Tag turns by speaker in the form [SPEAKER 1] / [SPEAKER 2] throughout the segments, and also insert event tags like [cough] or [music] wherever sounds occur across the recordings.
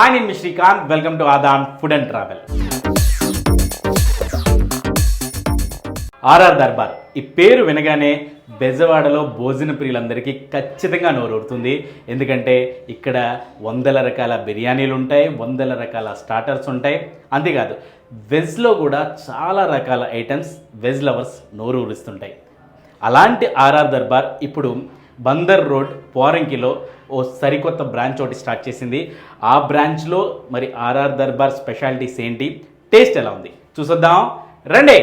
[SPEAKER 1] Hi నేను మీ Srikanth. Welcome to Aadhan food and travel RR Darbar. ఈ పేరు వినగానే బెజవాడలో భోజన ప్రియులందరికీ ఖచ్చితంగా నోరూరుతుంది. ఎందుకంటే ఇక్కడ వందల రకాల బిర్యానీలు ఉంటాయి వందల రకాల స్టార్టర్స్ ఉంటాయి. అంతేకాదు వెజ్లో కూడా చాలా రకాల ఐటమ్స్ వెజ్ లవర్స్ నోరూరుస్తుంటాయి. అలాంటి ఆర్ఆర్ దర్బార్ ఇప్పుడు బందర్ రోడ్ పోరంకిలో ఓ సరికొత్త బ్రాంచ్ ఒకటి స్టార్ట్ చేసింది. ఆ బ్రాంచ్లో మరి ఆర్ఆర్ దర్బార్ స్పెషాలిటీస్ ఏంటి? టేస్ట్ ఎలా ఉంది? చూసొద్దాం. రండి!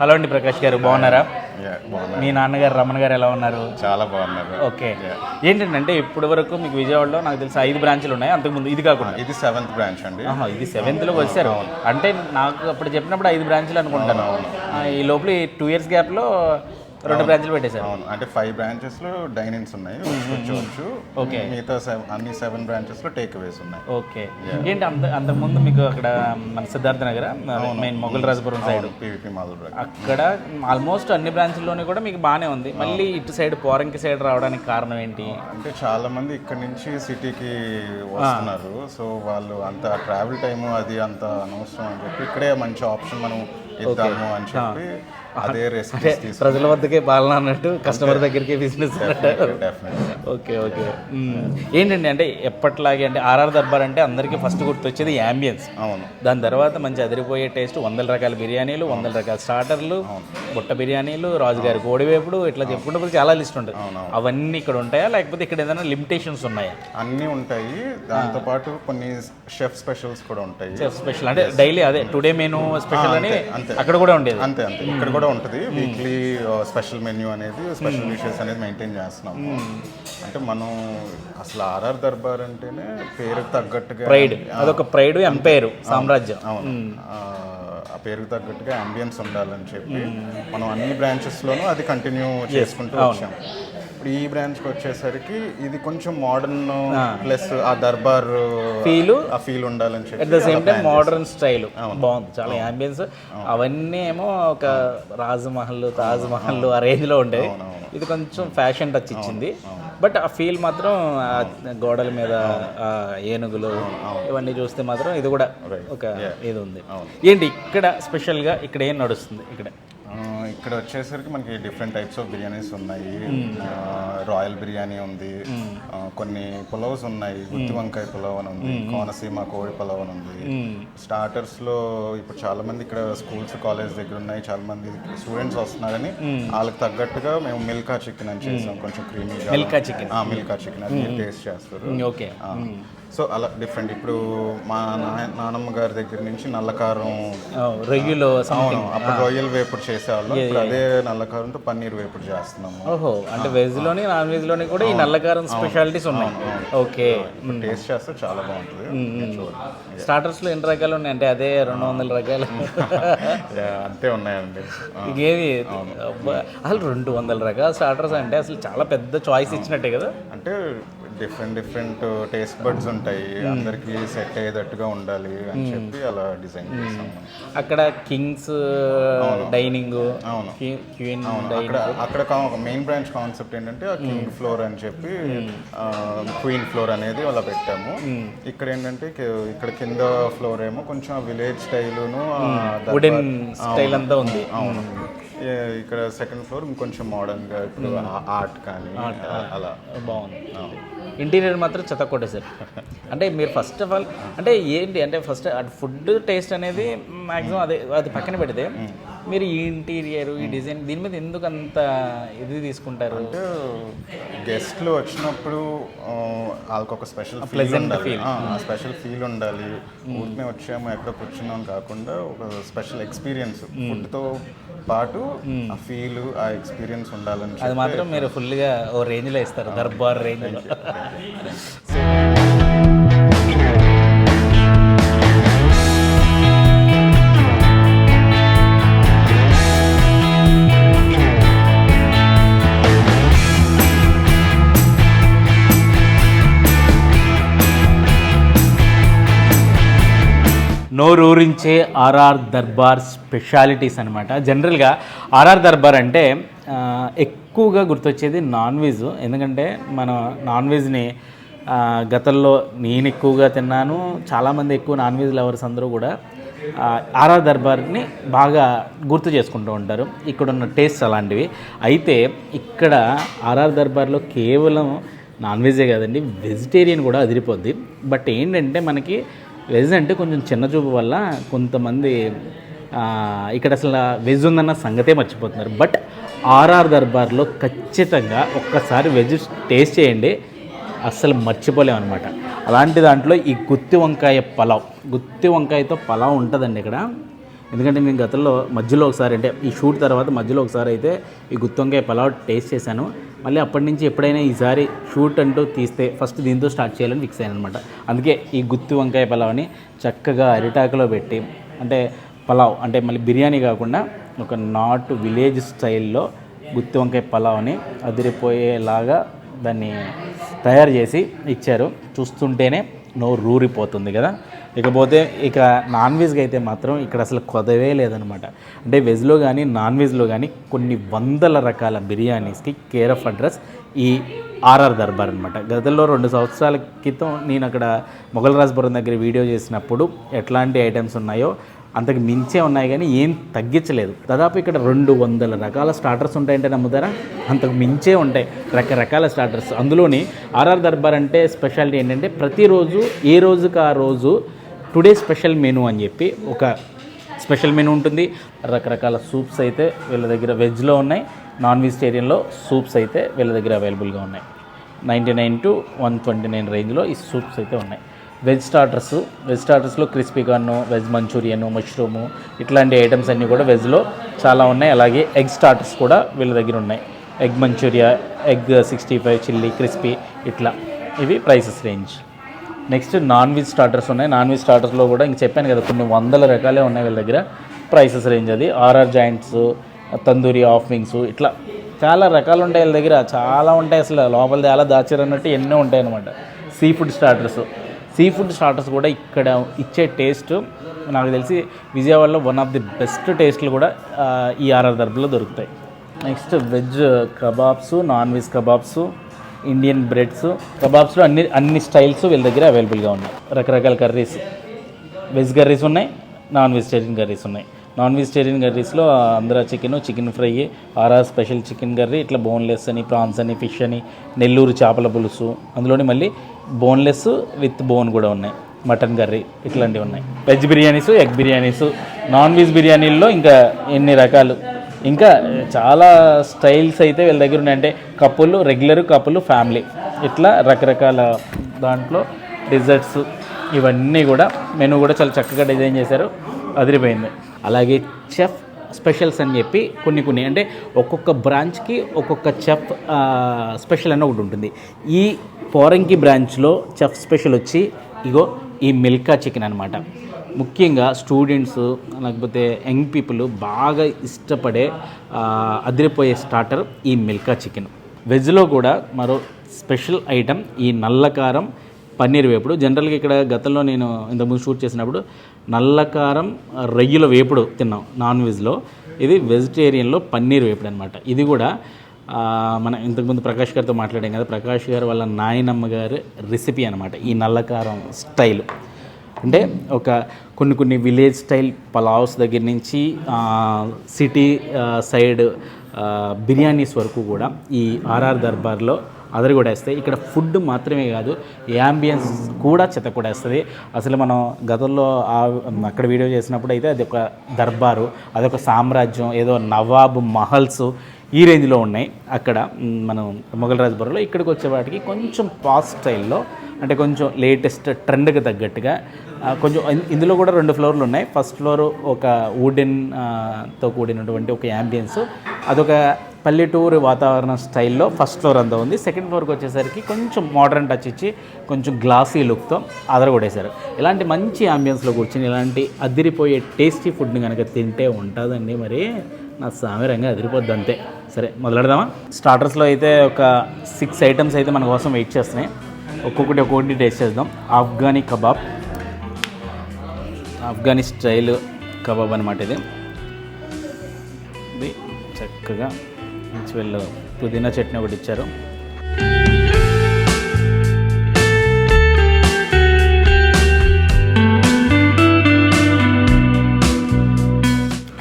[SPEAKER 1] హలో అండి ప్రకాష్ గారు బాగున్నారా? మీ నాన్నగారు రమణ గారు ఎలా ఉన్నారు?
[SPEAKER 2] చాలా బాగున్నారు.
[SPEAKER 1] ఓకే ఏంటంటే ఇప్పటి వరకు మీకు విజయవాడలో నాకు తెలిసి ఐదు బ్రాంచ్లు ఉన్నాయి అంతకుముందు ఇది కాకుండా.
[SPEAKER 2] ఇది సెవెంత్ బ్రాంచ్ అండి.
[SPEAKER 1] ఇది సెవెంత్లో వచ్చారు. అంటే నాకు అప్పుడు చెప్పినప్పుడు ఐదు బ్రాంచ్లు అనుకుంటాను. ఈ లోపల ఈ టూ ఇయర్స్ గ్యాప్లో రెండు బ్రాంచ్లు పెట్టేశారు.
[SPEAKER 2] అవును. అంటే ఫైవ్ బ్రాంచెస్లో డైనింగ్స్ ఉన్నాయి. వచ్చుకోవచ్చు
[SPEAKER 1] Okay.
[SPEAKER 2] మిగతా అన్ని సెవెన్ బ్రాంచెస్లో టేక్ అవేస్ ఉన్నాయి.
[SPEAKER 1] ఓకే. ఏంటి అంత అంతకుముందు మీకు అక్కడ మన Siddhartha Nagar main Mogalrajapuram side
[SPEAKER 2] PVP mall
[SPEAKER 1] అక్కడ ఆల్మోస్ట్ అన్ని బ్రాంచ్ల్లోనే కూడా మీకు బాగానే ఉంది. మళ్ళీ ఇటు సైడ్ పోరంకి సైడ్ రావడానికి కారణం ఏంటి?
[SPEAKER 2] అంటే చాలా మంది ఇక్కడ నుంచి సిటీకి వస్తున్నారు. సో వాళ్ళు అంత ట్రావెల్ టైం అది అంత అనవసరం అని చెప్పి ఇక్కడే మంచి ఆప్షన్ మనం ఇద్దాము అని చెప్పి అదే
[SPEAKER 1] ప్రజల వద్దకే పాలన అన్నట్టు కస్టమర్ దగ్గరికి బిజినెస్ ఓకే ఓకే. ఏంటండి అంటే ఎప్పట్లాగే అంటే ఆర్ఆర్ దర్బార్ అంటే అందరికీ ఫస్ట్ గుర్తొచ్చేది యాంబియన్స్
[SPEAKER 2] అవును.
[SPEAKER 1] దాని తర్వాత మంచి అదిరిపోయే టేస్ట్ వందల రకాల బిర్యానీలు వందల రకాల స్టార్టర్లు బుట్ట బిర్యానీలు రాజుగారి కోడివేపుడు ఇట్లా చెప్పుకుంటే చాలా లిస్ట్ ఉంటుంది. అవన్నీ ఇక్కడ ఉంటాయా? లేకపోతే ఇక్కడ ఏదైనా లిమిటేషన్స్ ఉన్నాయా?
[SPEAKER 2] అన్నీ ఉంటాయి. దాంతోపాటు కొన్ని షెఫ్ స్పెషల్స్ కూడా ఉంటాయి.
[SPEAKER 1] స్పెషల్ అంటే డైలీ అదే టుడే మెనూ స్పెషల్ అని. అక్కడ కూడా ఉండేది.
[SPEAKER 2] అంతే అంతే. ఇక్కడ కూడా ఉంటుంది. వీక్లీ స్పెషల్ మెన్యూ అనేది స్పెషల్ డిషెస్ అనేది మెయింటైన్ చేస్తున్నాం అంటే మనం అసలు ఆర్ఆర్ దర్బార్ అంటేనే పేరుకు తగ్గట్టుగా
[SPEAKER 1] ప్రైడ్ అదొక ప్రైడ్ ఎంపైర్ సామ్రాజ్యం.
[SPEAKER 2] అవును. ఆ, ఆ పేరుకు తగ్గట్టుగా అంబియన్స్ ఉండాలని చెప్పి మనం అన్ని బ్రాంచెస్ లోనూ అది కంటిన్యూ చేసుకుంటూ వచ్చాం ఇప్పుడు ఈ బ్రాంచ్కి వచ్చేసరికి ఇది కొంచెం మోడర్న్ ప్లస్ ఆ దర్బార్
[SPEAKER 1] ఫీల్
[SPEAKER 2] ఆ ఫీల్ ఉండాలని
[SPEAKER 1] అట్
[SPEAKER 2] చెప్పి
[SPEAKER 1] the same time modern style బాగుంది. చాలా యాంబియన్స్ అవన్నీ ఏమో ఒక రాజమహల్ తాజ్ మహల్ ఆ రేంజ్లో ఉండేది ఇది కొంచెం ఫ్యాషన్ టచ్ ఇచ్చింది. బట్ ఆ ఫీల్ మాత్రం గోడల మీద ఏనుగులు ఇవన్నీ చూస్తే మాత్రం ఇది కూడా ఒక ఇది ఉంది. ఏంటి? ఇక్కడ స్పెషల్గా ఇక్కడ ఏం నడుస్తుంది? ఇక్కడ.
[SPEAKER 2] ఇక్కడ వచ్చేసరికి మనకి డిఫరెంట్ టైప్స్ ఆఫ్ బిర్యానీస్ ఉన్నాయి. రాయల్ బిర్యానీ ఉంది. ఆ, కొన్ని పులవ్స్ ఉన్నాయి. గుత్తి వంకాయ పులావ్ అని ఉంది. కోనసీమ కోడి పులావ్ అని ఉంది. స్టార్టర్స్లో ఇప్పుడు చాలా మంది ఇక్కడ స్కూల్స్ కాలేజ్ దగ్గర ఉన్నాయి. చాలా మంది స్టూడెంట్స్ వస్తున్నారని వాళ్ళకి తగ్గట్టుగా మేము మిల్కా చికెన్ అని చేసాం. కొంచెం క్రీమీగా
[SPEAKER 1] మిల్కా చికెన్
[SPEAKER 2] మిల్కా చికెన్ అది టేస్ట్ చేస్తారు.
[SPEAKER 1] ఓకే
[SPEAKER 2] సో అలా డిఫరెంట్ ఇప్పుడు మా నానమ్మ గారి దగ్గర నుంచి నల్లకారం.
[SPEAKER 1] రొయ్యలు
[SPEAKER 2] అవును అప్పుడు రొయ్యల వేపుడు చేసేవాళ్ళం. ఇప్పుడు అదే నల్లకారంతో పన్నీర్ వేపుడు చేస్తున్నాము.
[SPEAKER 1] ఓహో అంటే వెజ్లోని నాన్ వెజ్లోని కూడా ఈ నల్లకారం స్పెషాలిటీస్ ఉన్నాయి. ఓకే
[SPEAKER 2] టేస్ట్ చేస్తే చాలా బాగుంటుంది.
[SPEAKER 1] స్టార్టర్స్లో ఎన్ని రకాలు ఉన్నాయి? అంటే అదే రెండు వందల రకాలు. [laughs]
[SPEAKER 2] అంతే ఉన్నాయండి.
[SPEAKER 1] ఇంకేది అసలు రెండు వందల రకాల స్టార్టర్స్ అంటే అసలు చాలా పెద్ద చాయిస్ ఇచ్చినట్టే కదా?
[SPEAKER 2] అంటే డిఫరెంట్ డిఫరెంట్ టేస్ట్ బర్డ్స్ ఉంటాయి. అందరికి సెట్ అయ్యేటట్టుగా ఉండాలి అని చెప్పి అలా డిజైన్ చేస్తాం మనం.
[SPEAKER 1] అక్కడ కింగ్స్ డైనింగ్
[SPEAKER 2] అవును.
[SPEAKER 1] క్వీన్
[SPEAKER 2] అక్కడ అక్కడ మెయిన్ బ్రాంచ్ కాన్సెప్ట్ ఏంటంటే ఆ కింగ్ ఫ్లోర్ అని చెప్పి క్వీన్ ఫ్లోర్ అనేది అలా పెట్టాము. ఇక్కడ ఏంటంటే ఇక్కడ కింద ఫ్లోర్ ఏమో కొంచెం విలేజ్ స్టైలును
[SPEAKER 1] స్టైల్ అంతా ఉంది.
[SPEAKER 2] అవును. ఇక్కడ సెకండ్ ఫ్లోర్ ఇంకొంచెం మోడర్న్గా ఇప్పుడు ఆర్ట్ కానీ అలా.
[SPEAKER 1] బాగుంది. ఇంటీరియర్ మాత్రం చెత్త కొట్టేశారు అంటే మీరు ఫస్ట్ ఆఫ్ ఆల్ అంటే ఏంటి అంటే ఫస్ట్ అటు ఫుడ్ టేస్ట్ అనేది మాక్సిమం అదే అది పక్కన పెడితే మీరు ఈ ఇంటీరియర్ ఈ డిజైన్ దీని మీద ఎందుకు అంత ఇది తీసుకుంటారు?
[SPEAKER 2] అంటే గెస్ట్లు వచ్చినప్పుడు ఆ, వాళ్ళకి ఒక స్పెషల్ ఫీల్ ఉండాలి. ఆ స్పెషల్ ఫీల్ ఉండాలి. ఊరికే వచ్చాము ఎక్కడ కూర్చున్నాం కాకుండా ఒక స్పెషల్ ఎక్స్పీరియన్స్ ఫుడ్తో పాటు ఆ ఫీల్ ఆ ఎక్స్పీరియన్స్ ఉండాలని
[SPEAKER 1] అది మాత్రం మీరు ఫుల్గా ఓ రేంజ్లో ఇస్తారు దర్బార్ రేంజ్లో నోరూరించే ఆర్ఆర్ దర్బార్ స్పెషాలిటీస్ అనమాట జనరల్గా ఆర్ఆర్ దర్బార్ అంటే ఎక్కువగా గుర్తొచ్చేది నాన్ వెజ్. ఎందుకంటే మన నాన్ వెజ్ని గతంలో నేను ఎక్కువగా తిన్నాను. చాలామంది ఎక్కువ నాన్ వెజ్ లవర్స్ అందరూ కూడా ఆర్ఆర్ దర్బార్ని బాగా గుర్తు చేసుకుంటూ ఉంటారు. ఇక్కడ ఉన్న టేస్ట్ అలాంటివి. అయితే ఇక్కడ ఆర్ఆర్ దర్బార్లో కేవలం నాన్ వెజే కాదండి వెజిటేరియన్ కూడా అదిరిపోద్ది. బట్ ఏంటంటే మనకి వెజ్ అంటే కొంచెం చిన్న చూపు వల్ల కొంతమంది ఇక్కడ అసలు వెజ్ ఉందన్న సంగతే మర్చిపోతున్నారు. బట్ ఆర్ఆర్ దర్బార్లో ఖచ్చితంగా ఒక్కసారి వెజ్ టేస్ట్ చేయండి. అస్సలు మర్చిపోలేము అనమాట అలాంటి దాంట్లో ఈ గుత్తి వంకాయ పలావ్ గుత్తి వంకాయతో పలావ్ ఉంటుందండి ఇక్కడ. ఎందుకంటే నేను గతంలో మధ్యలో ఒకసారి అంటే ఈ షూట్ తర్వాత మధ్యలో ఒకసారి అయితే ఈ గుత్తి వంకాయ పలావ్ టేస్ట్ చేశాను. మళ్ళీ అప్పటి నుంచి ఎప్పుడైనా ఈసారి షూట్ అంటూ తీస్తే ఫస్ట్ దీంతో స్టార్ట్ చేయాలని ఫిక్స్ అయ్యాను అనమాట అందుకే ఈ గుత్తి వంకాయ పలావ్ని చక్కగా అరిటాకులో పెట్టి అంటే పలావ్ అంటే మళ్ళీ బిర్యానీ కాకుండా ఒక నాటు విలేజ్ స్టైల్లో గుత్తి వంకాయ పలావ్ని అదిరిపోయేలాగా దాన్ని తయారు చేసి ఇచ్చారు. చూస్తుంటేనే నోరు రూరిపోతుంది కదా. ఇకపోతే ఇక నాన్ వెజ్కి అయితే మాత్రం ఇక్కడ అసలు కొదవే లేదనమాట. అంటే వెజ్లో కానీ నాన్ వెజ్లో కానీ కొన్ని వందల రకాల బిర్యానీస్కి కేర్ ఆఫ్ అడ్రస్ ఈ ఆర్ఆర్ దర్బార్ అనమాట గతంలో రెండు సంవత్సరాల క్రితం నేను అక్కడ మొఘల్ రాజ్పురం దగ్గర వీడియో చేసినప్పుడు ఎట్లాంటి ఐటమ్స్ ఉన్నాయో అంతకు మించే ఉన్నాయి కానీ ఏం తగ్గించలేదు. దాదాపు ఇక్కడ రెండు వందల రకాల స్టార్టర్స్ ఉంటాయంటే నమ్ముతారా? అంతకు మించే ఉంటాయి రకరకాల స్టార్టర్స్ అందులోని ఆర్ఆర్ దర్బార్ అంటే స్పెషాలిటీ ఏంటంటే ప్రతిరోజు ఏ రోజుకు ఆ రోజు టుడే స్పెషల్ మెనూ అని చెప్పి ఒక స్పెషల్ మెనూ ఉంటుంది. రకరకాల సూప్స్ అయితే వీళ్ళ దగ్గర వెజ్లో ఉన్నాయి. నాన్ వెజిటేరియన్లో సూప్స్ అయితే వీళ్ళ దగ్గర అవైలబుల్గా ఉన్నాయి. Ninety nine to one twenty nine రేంజ్లో ఈ సూప్స్ అయితే ఉన్నాయి. Veg starters veg స్టార్టర్స్లో crispy corn veg manchurian mushroom ఇట్లాంటి ఐటమ్స్ అన్నీ కూడా వెజ్లో చాలా ఉన్నాయి. అలాగే ఎగ్ స్టార్టర్స్ కూడా వీళ్ళ దగ్గర ఉన్నాయి. Egg manchuria egg sixty five chilli crispy ఇట్లా. ఇవి prices range. Next non veg starters ఉన్నాయి. నాన్ వెజ్ స్టార్టర్స్లో కూడా ఇంక చెప్పాను కదా కొన్ని వందల రకాలే ఉన్నాయి వీళ్ళ దగ్గర. ప్రైసెస్ రేంజ్ అది. RR joints tandoori of wings ఇట్లా చాలా రకాలు ఉంటాయి వీళ్ళ దగ్గర. చాలా ఉంటాయి అసలు. లోపల చాలా దాచారు అన్నట్టు ఎన్నో ఉంటాయి అనమాట sea food starters sea food starters కూడా ఇక్కడ ఇచ్చే టేస్ట్ నాకు తెలిసి విజయవాడలో వన్ ఆఫ్ ది బెస్ట్ టేస్ట్లు కూడా ఈ ఆర్ఆర్ దర్బలో దొరుకుతాయి. Next veg kebabs non veg kebabs Indian breads కబాబ్స్లో అన్ని అన్ని స్టైల్స్ వీళ్ళ దగ్గర అవైలబుల్గా ఉన్నాయి. రకరకాల కర్రీస్ వెజ్ కర్రీస్ ఉన్నాయి నాన్ వెజిటేరియన్ కర్రీస్ ఉన్నాయి. Non vegetarian కర్రీస్లో Andhra chicken chicken fry RR special chicken curry ఇట్లా బోన్లెస్ అని ప్రాన్స్ అని ఫిష్ అని నెల్లూరు చేపల పులుసు. అందులోని మళ్ళీ బోన్లెస్ విత్ బోన్ కూడా ఉన్నాయి. మటన్ కర్రీ ఇట్లాంటివి ఉన్నాయి. Veg biryanis egg biryanis non veg బిర్యానీల్లో ఇంకా ఎన్ని రకాలు? ఇంకా చాలా స్టైల్స్ అయితే వీళ్ళ దగ్గర ఉన్నాయి. అంటే కప్పులు రెగ్యులర్ కప్పులు ఫ్యామిలీ. ఇట్లా రకరకాల దాంట్లో డిజర్ట్స్ ఇవన్నీ కూడా మెనూ కూడా చాలా చక్కగా డిజైన్ చేశారు. అదిరిపోయింది. అలాగే చెఫ్ స్పెషల్స్ అని చెప్పి కొన్ని కొన్ని అంటే ఒక్కొక్క బ్రాంచ్కి ఒక్కొక్క చెఫ్ స్పెషల్ అని ఒకటి ఉంటుంది. ఈ పోరంకి బ్రాంచ్లో చెఫ్ స్పెషల్ వచ్చి ఇగో ఈ మిల్కా చికెన్ అనమాట ముఖ్యంగా స్టూడెంట్స్ లేకపోతే యంగ్ పీపుల్ బాగా ఇష్టపడే అదిరిపోయే స్టార్టర్ ఈ మిల్కా చికెన్. వెజ్లో కూడా మరో స్పెషల్ ఐటమ్ ఈ నల్లకారం పన్నీర్ వేపుడు. జనరల్గా ఇక్కడ గతంలో నేను ఇంతకుముందు షూట్ చేసినప్పుడు నల్లకారం రొయ్యల వేపుడు తిన్నాం నాన్ వెజ్లో ఇది వెజిటేరియన్లో పన్నీర్ వేపుడు అనమాట ఇది కూడా మన ఇంతకుముందు ప్రకాష్ గారితో మాట్లాడాం కదా. ప్రకాష్ గారు వాళ్ళ నాయనమ్మ గారి రెసిపీ అనమాట ఈ నల్లకారం స్టైల్ అంటే ఒక కొన్ని కొన్ని విలేజ్ స్టైల్ పలావ్స్ దగ్గర నుంచి సిటీ సైడ్ బిర్యానీస్ వరకు కూడా ఈ ఆర్ఆర్ దర్బార్లో అదరగొడేస్తాయి ఇక్కడ ఫుడ్ మాత్రమే కాదు యాంబియన్స్ కూడా చెత్తకొడేస్తుంది అసలు మనం గతంలో అక్కడ వీడియో చేసినప్పుడు అయితే అది ఒక దర్బారు అదొక సామ్రాజ్యం ఏదో నవాబ్ మహల్స్ ఈ రేంజ్లో ఉన్నాయి. అక్కడ మనం మొఘల్ రాజ్పురంలో ఇక్కడికి వచ్చే వాటికి కొంచెం పాస్ స్టైల్లో అంటే కొంచెం లేటెస్ట్ ట్రెండ్కి తగ్గట్టుగా కొంచెం ఇందులో కూడా రెండు ఫ్లోర్లు ఉన్నాయి. ఫస్ట్ ఫ్లోర్ ఒక వుడెన్తో కూడినటువంటి ఒక యాంబియన్స్ అదొక పల్లెటూరు వాతావరణ స్టైల్లో ఫస్ట్ ఫ్లోర్ అంతా ఉంది. సెకండ్ ఫ్లోర్కి వచ్చేసరికి కొంచెం మోడర్న్ టచ్ ఇచ్చి కొంచెం గ్లాసీ లుక్తో అదరగొడేశారు ఇలాంటి మంచి అంబియన్స్లో కూర్చొని ఇలాంటి అదిరిపోయే టేస్టీ ఫుడ్ని కనుక తింటే ఉంటుందండి మరి. నా సామెరంగా అదిరిపోద్ది అంతే. సరే మొదలెడదామా? స్టార్టర్స్లో అయితే ఒక సిక్స్ ఐటమ్స్ అయితే మన కోసం వెయిట్ చేస్తున్నాయి. ఒక్కొక్కటి ఒక్కొక్కటి టేస్ట్ చేద్దాం. Afghani kebab Afghani style kebab అనమాట ఇది. ఇది చక్కగా మంచి వెళ్ళు పుదీనా చట్నీ ఒకటి ఇచ్చారు.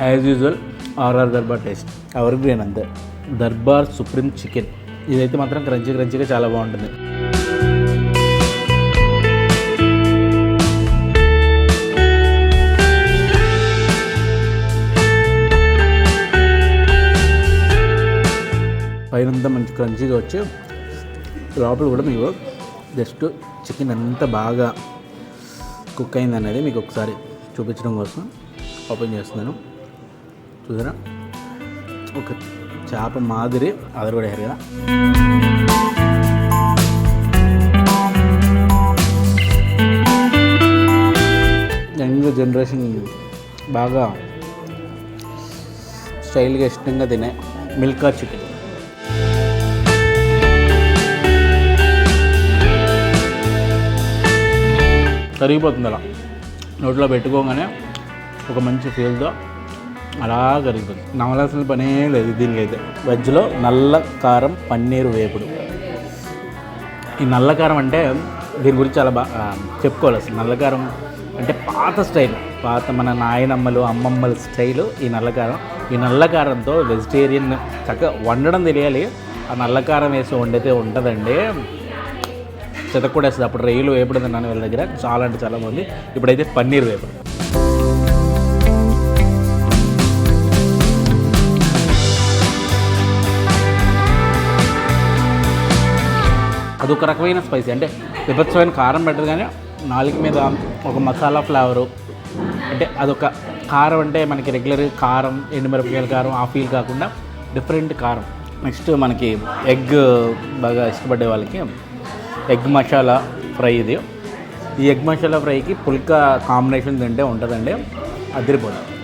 [SPEAKER 1] As usual RR Darbar taste. Ever green అంతే. Darbar supreme chicken. ఇదైతే మాత్రం క్రంచీ క్రంచీగా చాలా బాగుంటుంది. పైనంతా మంచి క్రంచీగా వచ్చి లోపల కూడా మీకు జస్ట్ చికెన్ ఎంత బాగా కుక్ అయింది అనేది మీకు ఒకసారి చూపించడం కోసం ఓపెన్ చేస్తున్నాను. చూసారా? ఒక చేప మాదిరి అది కూడా కదా. యంగ్ జనరేషన్ బాగా స్టైల్గా ఇష్టంగా తినే మిల్కా చికెన్. కరిగిపోతుంది అలా. నోట్లో పెట్టుకోగానే ఒక మంచి ఫీల్తో అలా కరిగిపోతుంది నమలాసిన పనే లేదు దీనికైతే. అయితే వెజ్లో నల్ల కారం పన్నీరు వేపుడు. ఈ నల్ల కారం అంటే దీని గురించి చాలా బాగా చెప్పుకోవాలి అసలు. నల్లకారం అంటే పాత స్టైల్. పాత మన నాయనమ్మలు అమ్మమ్మల స్టైలు ఈ నల్లకారం ఈ నల్ల కారంతో వెజిటేరియన్ చక్కగా వండడం తెలియాలి. ఆ నల్ల కారం వేసి వండితే ఉంటుందండి. చెతకూడ వేస్తుంది అప్పుడు రైలు వేపుడు తిన్నాను వీళ్ళ దగ్గర. చాలా అంటే చాలా బాగుంది. ఇప్పుడైతే పన్నీర్ వేపుడు. అదొక రకమైన స్పైసీ అంటే విభత్సమైన కారం పెట్టదు కానీ నాలుగు మీద ఒక మసాలా ఫ్లేవరు అంటే అదొక కారం అంటే మనకి రెగ్యులర్ కారం ఎండుమిరపకాయల కారం ఆ ఫీల్ కాకుండా డిఫరెంట్ కారం. నెక్స్ట్ మనకి ఎగ్ బాగా ఇష్టపడే వాళ్ళకి ఎగ్ మసాలా ఫ్రై ఇది. ఈ ఎగ్ మసాలా ఫ్రైకి పుల్కా కాంబినేషన్ తింటే ఉంటుందండి. అదిరిపోతుంది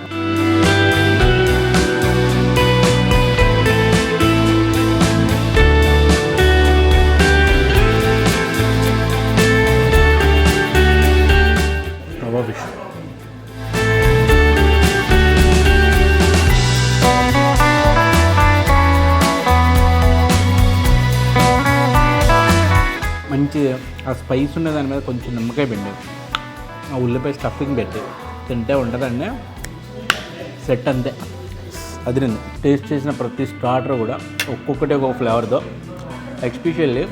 [SPEAKER 1] రవ్వ ఫిష్ మంచి ఆ స్పైస్ ఉన్న దాని మీద కొంచెం నిమ్మకాయ పిండి. ఆ ఉల్లిపాయ స్టఫింగ్ పెట్టి తింటే ఉంటుందండి. సెట్ అంతే. అది నేను టేస్ట్ చేసిన ప్రతి స్టార్టర్ కూడా ఒక్కొక్కటి ఒక్కొక్క ఫ్లేవర్తో ఎక్స్పెషల్లీ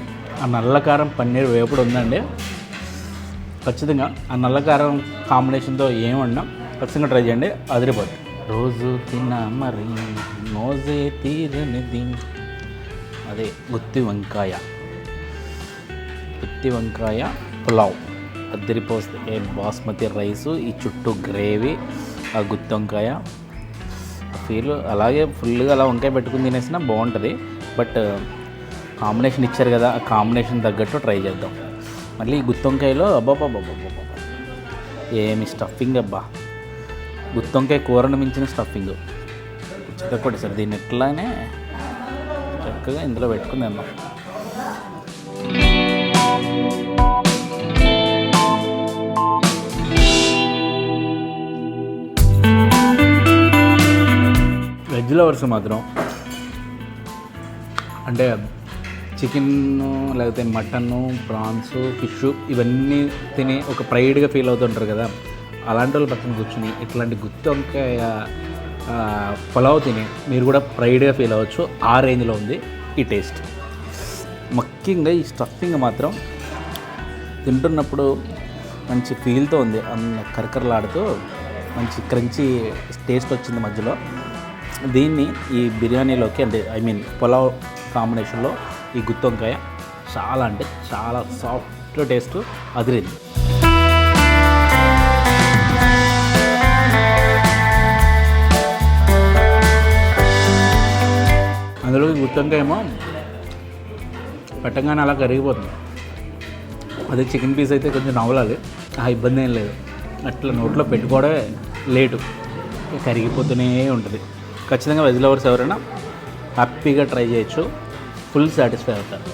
[SPEAKER 1] ఆ నల్లకారం పన్నీర్ వేపుడు ఉందండి. ఖచ్చితంగా ఆ నల్లకారం కాంబినేషన్తో ఏమన్నా ఖచ్చితంగా ట్రై చేయండి అదిరిపోతుంది రోజు తిన్న మరి నోజే తీరనిది అదే గుత్తి వంకాయ. గుత్తి వంకాయ పులావ్. అద్దరిపోస్తే బాస్మతి రైసు ఈ చుట్టూ గ్రేవీ ఆ గుత్తి వంకాయ. ఫీల్ అలాగే ఫుల్గా అలా వంకాయ పెట్టుకుని తినేసినా బాగుంటుంది. బట్ కాంబినేషన్ ఇచ్చారు కదా ఆ కాంబినేషన్ తగ్గట్టు ట్రై చేద్దాం. మళ్ళీ ఈ గుత్తి అబ్బాబాబాబాబా ఏమి స్టఫింగ్ అబ్బా. గుత్తొంకాయ కూరను మించిన స్టఫింగ్ చిక్కకొట్టి సార్ దీన్ని ఎట్లానే చక్కగా ఇందులో పెట్టుకుని తిన్నాం వెజ్ లవర్స్ మాత్రం అంటే చికెన్ లేకపోతే మటన్ ప్రాన్స్ ఫిష్ ఇవన్నీ తిని ఒక ప్రైడ్గా ఫీల్ అవుతుంటారు కదా. అలాంటి వాళ్ళు పక్కన కూర్చుని ఇట్లాంటి గుత్తి వంకాయ పులావ్ తిని మీరు కూడా ప్రైడ్గా ఫీల్ అవ్వచ్చు. ఆ రేంజ్లో ఉంది ఈ టేస్ట్. ముఖ్యంగా ఈ స్టఫింగ్ మాత్రం తింటున్నప్పుడు మంచి ఫీల్తో ఉంది. అన్న కరకరలాడుతూ మంచి క్రంచీ టేస్ట్ వచ్చింది మధ్యలో. దీన్ని ఈ బిర్యానీలోకి అంటే ఐ మీన్ పులావ్ కాంబినేషన్లో ఈ గుత్తి వంకాయ చాలా అంటే చాలా సాఫ్ట్ టేస్ట్ అదిరింది. అందులో ఈ గుత్తి వంకాయ ఏమో పెట్టంగానే అలా కరిగిపోతుంది. అదే చికెన్ పీస్ అయితే కొంచెం నవ్వాలి ఆ ఇబ్బంది ఏం లేదు. అట్లా నోట్లో పెట్టుకోవడమే లేటు. కరిగిపోతూనే ఉంటుంది. ఖచ్చితంగా వెజ్ లవర్స్ ఎవరైనా హ్యాపీగా ట్రై చేయొచ్చు. ఫుల్ సాటిస్ఫై అవుతారు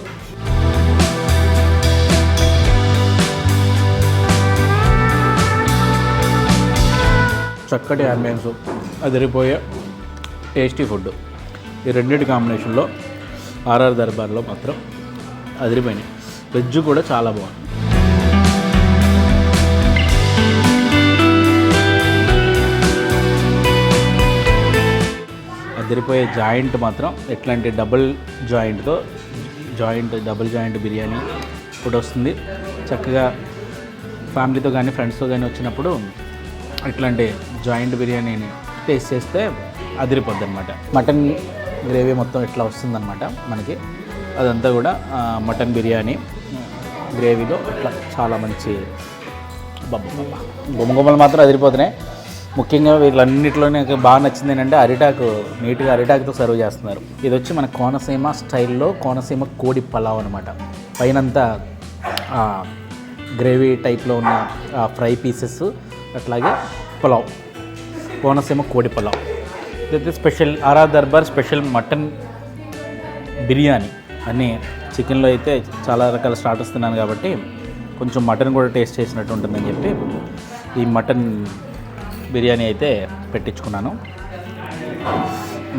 [SPEAKER 1] చక్కటి అంబియన్స్ అదిరిపోయే టేస్టీ ఫుడ్ ఈ రెండింటి కాంబినేషన్లో ఆర్ఆర్ దర్బార్లో మాత్రం అదిరిపోయినాయి. వెజ్ కూడా చాలా బాగుంది. అదిరిపోయే జాయింట్ మాత్రం ఎట్లాంటి double జాయింట్తో joint double joint biryani food వస్తుంది. చక్కగా ఫ్యామిలీతో కానీ ఫ్రెండ్స్తో కానీ వచ్చినప్పుడు ఇట్లాంటి జాయింట్ బిర్యానీని టేస్ట్ చేస్తే అదిరిపోద్ది అనమాట మటన్ గ్రేవీ మొత్తం ఇట్లా వస్తుందన్నమాట మనకి. అదంతా కూడా మటన్ బిర్యానీ గ్రేవీలో ఇట్లా చాలా మంచి బొమ్మ గుమ్మగుమ్మలు మాత్రం అదిరిపోతున్నాయి. ముఖ్యంగా వీళ్ళన్నింటిలోనే బాగా నచ్చింది ఏంటంటే అరిటాకు నీట్గా అరిటాకుతో సర్వ్ చేస్తున్నారు. ఇది వచ్చి మన కోనసీమ స్టైల్లో కోనసీమ కోడి పలావ్ అనమాట పైనంతా గ్రేవీ టైప్లో ఉన్న ఆ ఫ్రై పీసెస్ అట్లాగే పులావ్. కోనసీమ కోడి పులావ్. ఇదైతే special RR Darbar special mutton biryani అని చికెన్లో అయితే చాలా రకాల స్టార్టర్స్ తిన్నాను కాబట్టి కొంచెం మటన్ కూడా టేస్ట్ చేసినట్టు ఉంటుందని చెప్పి ఈ మటన్ బిర్యానీ అయితే పెట్టించుకున్నాను.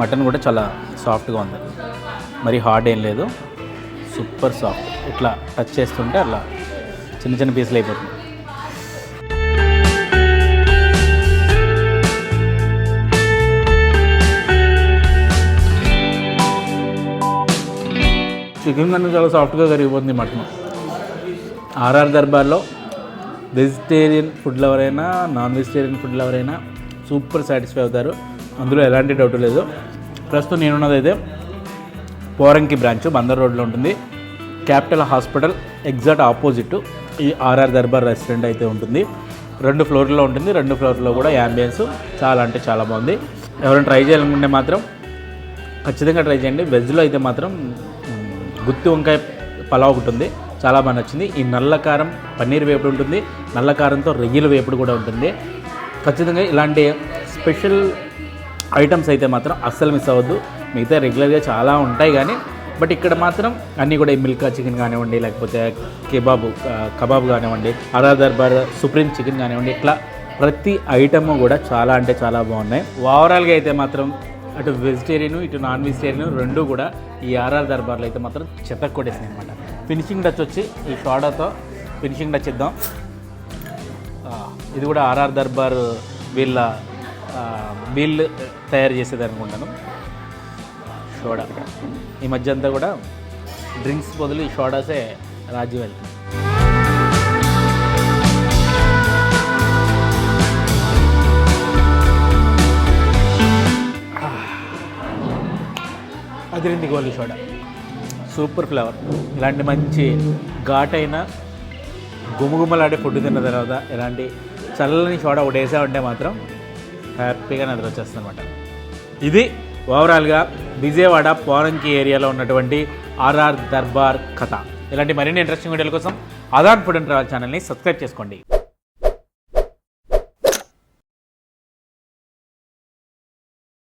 [SPEAKER 1] మటన్ కూడా చాలా సాఫ్ట్గా ఉంది. మరి హార్డ్ ఏం లేదు. Super soft. ఇట్లా టచ్ చేస్తుంటే అలా చిన్న చిన్న పీసులు అయిపోతుంది చికెన్ కన్నా చాలా సాఫ్ట్గా కరిగిపోతుంది మటన్. ఆర్ఆర్ దర్బార్లో వెజిటేరియన్ ఫుడ్ ఎవరైనా నాన్ వెజిటేరియన్ ఫుడ్ ఎవరైనా సూపర్ సాటిస్ఫై అవుతారు. అందులో ఎలాంటి డౌట్ లేదు. ప్రస్తుతం నేనున్నది అయితే పోరంకి బ్రాంచ్ బందర్ రోడ్లో ఉంటుంది. క్యాపిటల్ హాస్పిటల్ ఎగ్జాక్ట్ ఆపోజిట్ ఈ ఆర్ఆర్ దర్బార్ రెస్టారెంట్ అయితే ఉంటుంది. రెండు ఫ్లోర్లో ఉంటుంది. రెండు ఫ్లోర్లో కూడా యాంబియన్స్ చాలా అంటే చాలా బాగుంది. ఎవరైనా ట్రై చేయాలనుకుంటే మాత్రం ఖచ్చితంగా ట్రై చేయండి. వెజ్లో అయితే మాత్రం గుత్తి వంకాయ పలావ్ ఒకటి ఉంది. చాలా బాగా నచ్చింది. ఈ నల్ల కారం పన్నీర్ వేపుడు ఉంటుంది. నల్ల కారంతో రొయ్యల వేపుడు కూడా ఉంటుంది. ఖచ్చితంగా ఇలాంటి స్పెషల్ ఐటమ్స్ అయితే మాత్రం అస్సలు మిస్ అవ్వద్దు. మిగతా రెగ్యులర్గా చాలా ఉంటాయి కానీ బట్ ఇక్కడ మాత్రం అన్నీ కూడా మిల్కా చికెన్ కానివ్వండి లేకపోతే కెబాబ్ కబాబ్ కానివ్వండి అరా దర్బార్ సుప్రీం చికెన్ కానివ్వండి ఇట్లా ప్రతి ఐటమ్ కూడా చాలా అంటే చాలా బాగున్నాయి. ఓవరాల్గా అయితే మాత్రం అటు వెజిటేరియన్ ఇటు నాన్ వెజిటేరియన్ రెండు కూడా ఈ ఆర్ఆర్ దర్బార్లో అయితే మాత్రం చెత్త కొట్టేసినాయి అనమాట ఫినిషింగ్ టచ్ వచ్చి ఈ సోడాతో ఫినిషింగ్ టచ్ ఇద్దాం. ఇది కూడా ఆర్ఆర్ దర్బార్ వీళ్ళ ఆ, వీళ్ళు తయారు చేసేది అనుకుంటాను. సోడా ఈ మధ్య అంతా కూడా డ్రింక్స్ బదులు ఈ సోడాసే రాజ్యం వెళ్తుంది. అదిరింది గోలీ సోడా సూపర్ ఫ్లేవర్. ఇలాంటి మంచి ఘాటైన గుమగుమలాడే ఫుడ్ తిన్న తర్వాత ఇలాంటి చల్లని సోడా ఒకటి వేసామంటే మాత్రం హ్యాపీగా నిద్ర వచ్చేస్తుంది అనమాట ఇది ఓవరాల్గా విజయవాడ పోరంకి ఏరియాలో ఉన్నటువంటి ఆర్ఆర్ దర్బార్ కథ. ఇలాంటి మరిన్ని ఇంట్రెస్టింగ్ వీడియోల కోసం ఆధార్ ఫుడ్ అండ్ ట్రావెల్ ఛానల్ని సబ్స్క్రైబ్ చేసుకోండి.